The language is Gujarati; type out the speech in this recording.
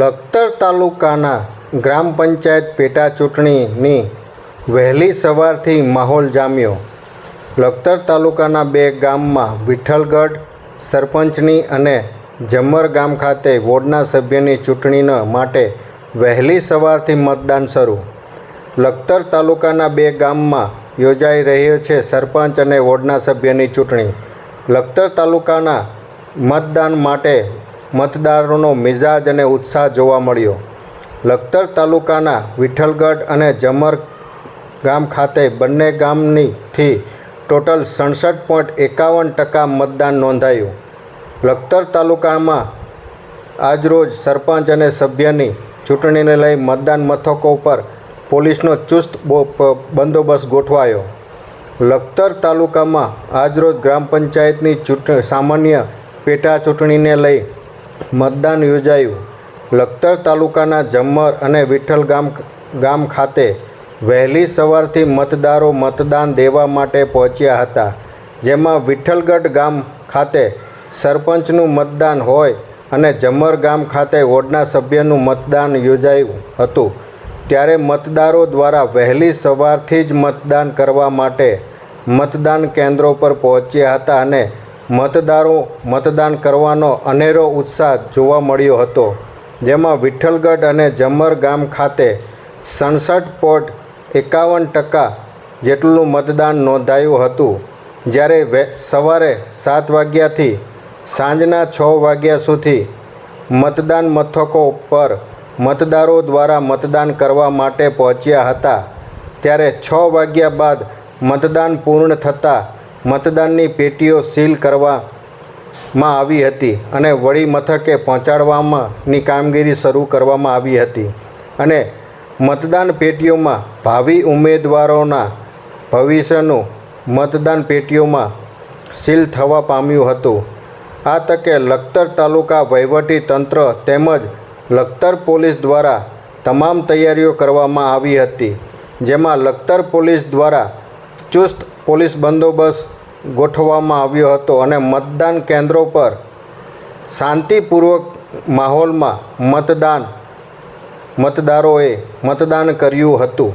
લખતર તાલુકાના ગ્રામ પંચાયત પેટા ચૂંટણીની વહેલી સવારથી માહોલ જામ્યો. લખતર તાલુકાના બે ગામમાં વિઠ્ઠલગઢ સરપંચની અને જમર ગામ ખાતે વોર્ડના સભ્યની ચૂંટણીના માટે વહેલી સવારથી મતદાન શરૂ. લખતર તાલુકાના બે ગામમાં યોજાઈ રહ્યો છે સરપંચ અને વોર્ડના સભ્યની ચૂંટણી. લખતર તાલુકાના મતદાન માટે મતદારોનો મિજાજ અને ઉત્સાહ જોવા મળ્યો. લખતર તાલુકાના વિઠ્ઠલગઢ અને જમર ગામ ખાતે બંને ગામનીથી ટોટલ સડસઠ પોઈન્ટ એકાવન ટકા મતદાન નોંધાયું. લખતર તાલુકામાં આજરોજ સરપંચ અને સભ્યની ચૂંટણીને લઈ મતદાન મથકો પર પોલીસનો ચુસ્ત બંદોબસ્ત ગોઠવાયો. લખતર તાલુકામાં આજરોજ ગ્રામ પંચાયતની ચૂંટણી સામાન્ય પેટા ચૂંટણીને લઈ મતદાન યોજાયું. લખતર તાલુકાના જમ્મર અને વિઠ્ઠલ ગામ ગામ ખાતે વહેલી સવારથી મતદારો મતદાન દેવા માટે પહોંચ્યા હતા, જેમાં વિઠ્ઠલગઢ ગામ ખાતે સરપંચનું મતદાન હોય અને જમર ગામ ખાતે વોર્ડના સભ્યનું મતદાન યોજાયું હતું. ત્યારે મતદારો દ્વારા વહેલી સવારથી જ મતદાન કરવા માટે મતદાન કેન્દ્રો પર પહોંચ્યા હતા અને મતદારો મતદાન કરવાનો અનેરો ઉત્સાહ જોવા મળ્યો હતો, જેમાં વિઠ્ઠલગઢ અને જમર ગામ ખાતે સડસઠ પોઈન્ટ એકાવન ટકા જેટલું મતદાન નોંધાયું હતું, જ્યારે વે- સવારે સાત વાગ્યાથી સાંજના છ વાગ્યા સુધી મતદાન મથકો પર મતદારો દ્વારા મતદાન કરવા માટે પહોંચ્યા હતા, ત્યારે છ વાગ્યા બાદ મતદાન પૂર્ણ થતાં મતદાનની પેટીઓ સીલ કરવામાં આવી હતી અને વળી મથકે પહોંચાડવામાંની કામગીરી શરૂ કરવામાં આવી હતી. અને મતદાન પેટીઓમાં ભાવિ ઉમેદવારોના ભવિષ્યનું મતદાન પેટીઓમાં સીલ થવા પામ્યું હતું. આ તકે લખતર તાલુકા વહીવટી તંત્ર તેમજ લખતર પોલીસ દ્વારા તમામ તૈયારીઓ કરવામાં આવી હતી, જેમાં લખતર પોલીસ દ્વારા ચુસ્ત પોલીસ બંદોબસ્ત ગોઠવવામાં આવ્યો હતો અને મતદાન કેન્દ્રો પર શાંતિપૂર્વક માહોલમાં મતદાન, મતદારોએ મતદાન કર્યું હતું.